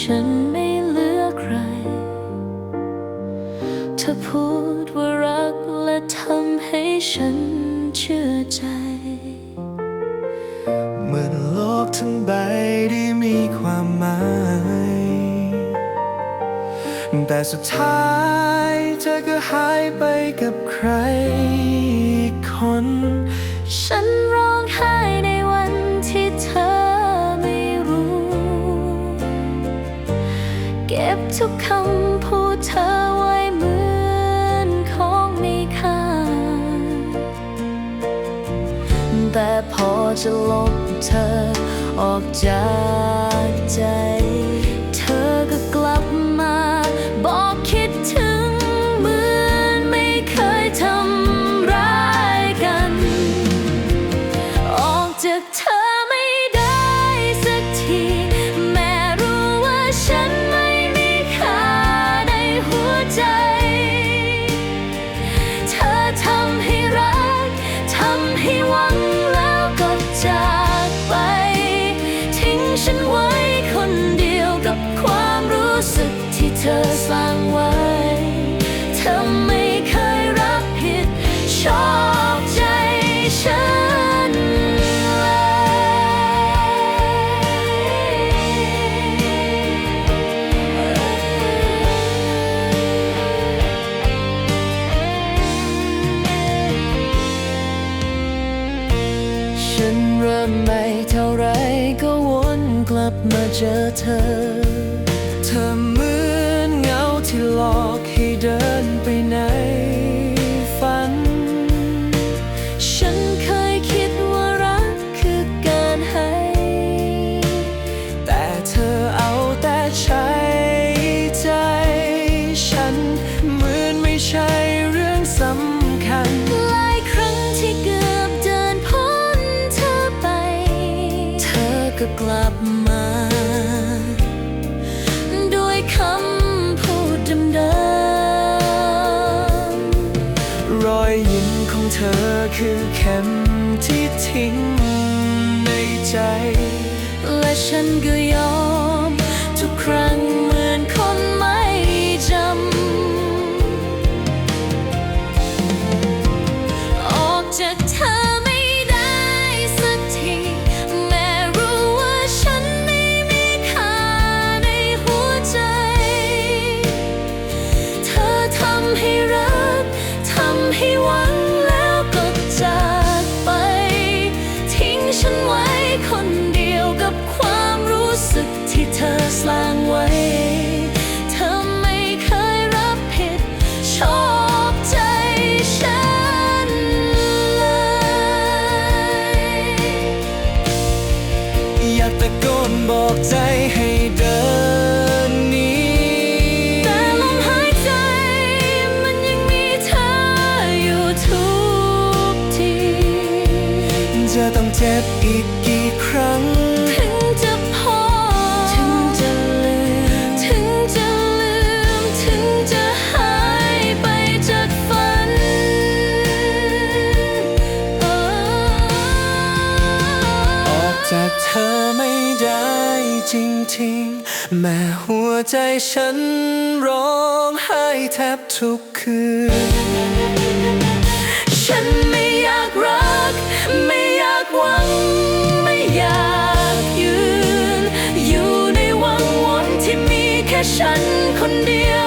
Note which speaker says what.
Speaker 1: ฉันไม่เหลือใคร เธอพูดว่ารักและทำให้ฉันเชื่อใจ
Speaker 2: เหมือนโลกทั้งใบได้มีความหมาย แต่สุดท้ายเธอก็หายไปกับใครอีกคน
Speaker 1: ฉันรอ ทุกคำพูดเธอไว้เหมือนของมีค่า แต่พอจะลบเธอออกจากใจ เธอก็ บมาเจอเธอ เธอเห
Speaker 2: มือนเงาที่หลอกให้เดินไปในฝัน
Speaker 1: ฉัน
Speaker 2: มา
Speaker 1: ด้วยคำพูดเดิมๆ
Speaker 2: รอยยิ้มของเธอคือเข็มที่ทิ้งในใจ
Speaker 1: และฉันก็ยอม ฉันไว้คนเดียวกับความรู้สึกที่เธอสร้างไว้ องเจ็
Speaker 2: บอีกกี่ครั้ง
Speaker 1: ถึงจะพอ ถึงจะลืม ถึงจะลืม ถึงจะหายไปจากฝัน
Speaker 2: ออกจากเธอไม่ได้จริงๆ แม้หัวใจฉันร้องไห้แทบทุกคื
Speaker 1: น คนเดียว